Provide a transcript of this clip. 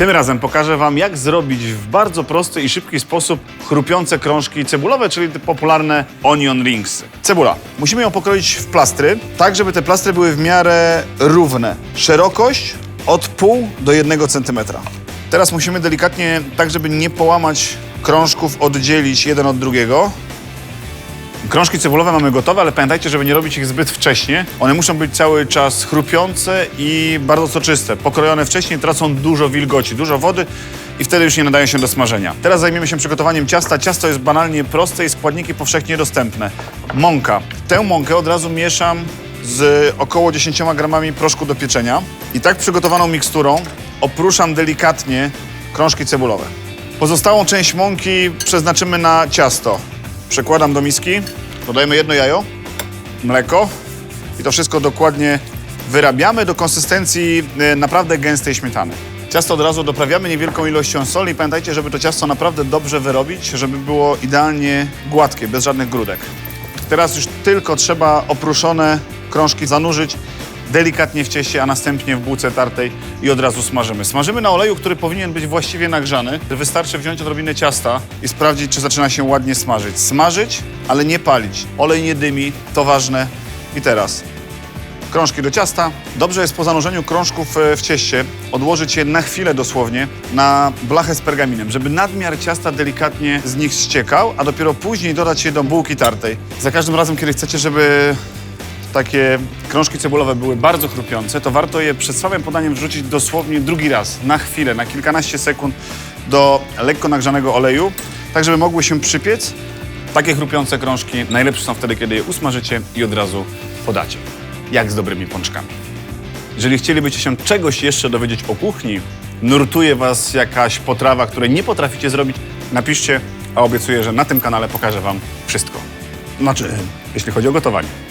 Tym razem pokażę Wam, jak zrobić w bardzo prosty i szybki sposób chrupiące krążki cebulowe, czyli te popularne onion rings. Cebula. Musimy ją pokroić w plastry, tak żeby te plastry były w miarę równe. Szerokość od pół do jednego centymetra. Teraz musimy delikatnie, tak żeby nie połamać krążków, oddzielić jeden od drugiego. Krążki cebulowe mamy gotowe, ale pamiętajcie, żeby nie robić ich zbyt wcześnie. One muszą być cały czas chrupiące i bardzo soczyste. Pokrojone wcześniej tracą dużo wilgoci, dużo wody i wtedy już nie nadają się do smażenia. Teraz zajmiemy się przygotowaniem ciasta. Ciasto jest banalnie proste i składniki powszechnie dostępne. Mąka. Tę mąkę od razu mieszam z około 10 gramami proszku do pieczenia i tak przygotowaną miksturą opruszam delikatnie krążki cebulowe. Pozostałą część mąki przeznaczymy na ciasto. Przekładam do miski, dodajemy jedno jajo, mleko i to wszystko dokładnie wyrabiamy do konsystencji e, naprawdę gęstej śmietany. Ciasto od razu doprawiamy niewielką ilością soli. Pamiętajcie, żeby to ciasto naprawdę dobrze wyrobić, żeby było idealnie gładkie, bez żadnych grudek. Teraz już tylko trzeba opruszone krążki zanurzyć delikatnie w cieście, a następnie w bułce tartej i od razu smażymy. Smażymy na oleju, który powinien być właściwie nagrzany. Wystarczy wziąć odrobinę ciasta i sprawdzić, czy zaczyna się ładnie smażyć. Smażyć, ale nie palić. Olej nie dymi, to ważne. I teraz krążki do ciasta. Dobrze jest po zanurzeniu krążków e, w cieście odłożyć je na chwilę dosłownie na blachę z pergaminem, żeby nadmiar ciasta delikatnie z nich ściekał, a dopiero później dodać je do bułki tartej. Za każdym razem, kiedy chcecie, żeby takie krążki cebulowe były bardzo chrupiące, to warto je przed samym podaniem wrzucić dosłownie drugi raz, na chwilę, na kilkanaście sekund do lekko nagrzanego oleju, tak żeby mogły się przypiec. Takie chrupiące krążki najlepsze są wtedy, kiedy je usmażycie i od razu podacie. Jak z dobrymi pączkami. Jeżeli chcielibyście się czegoś jeszcze dowiedzieć o kuchni, nurtuje Was jakaś potrawa, której nie potraficie zrobić, napiszcie, a obiecuję, że na tym kanale pokażę Wam wszystko. Znaczy, jeśli chodzi o gotowanie.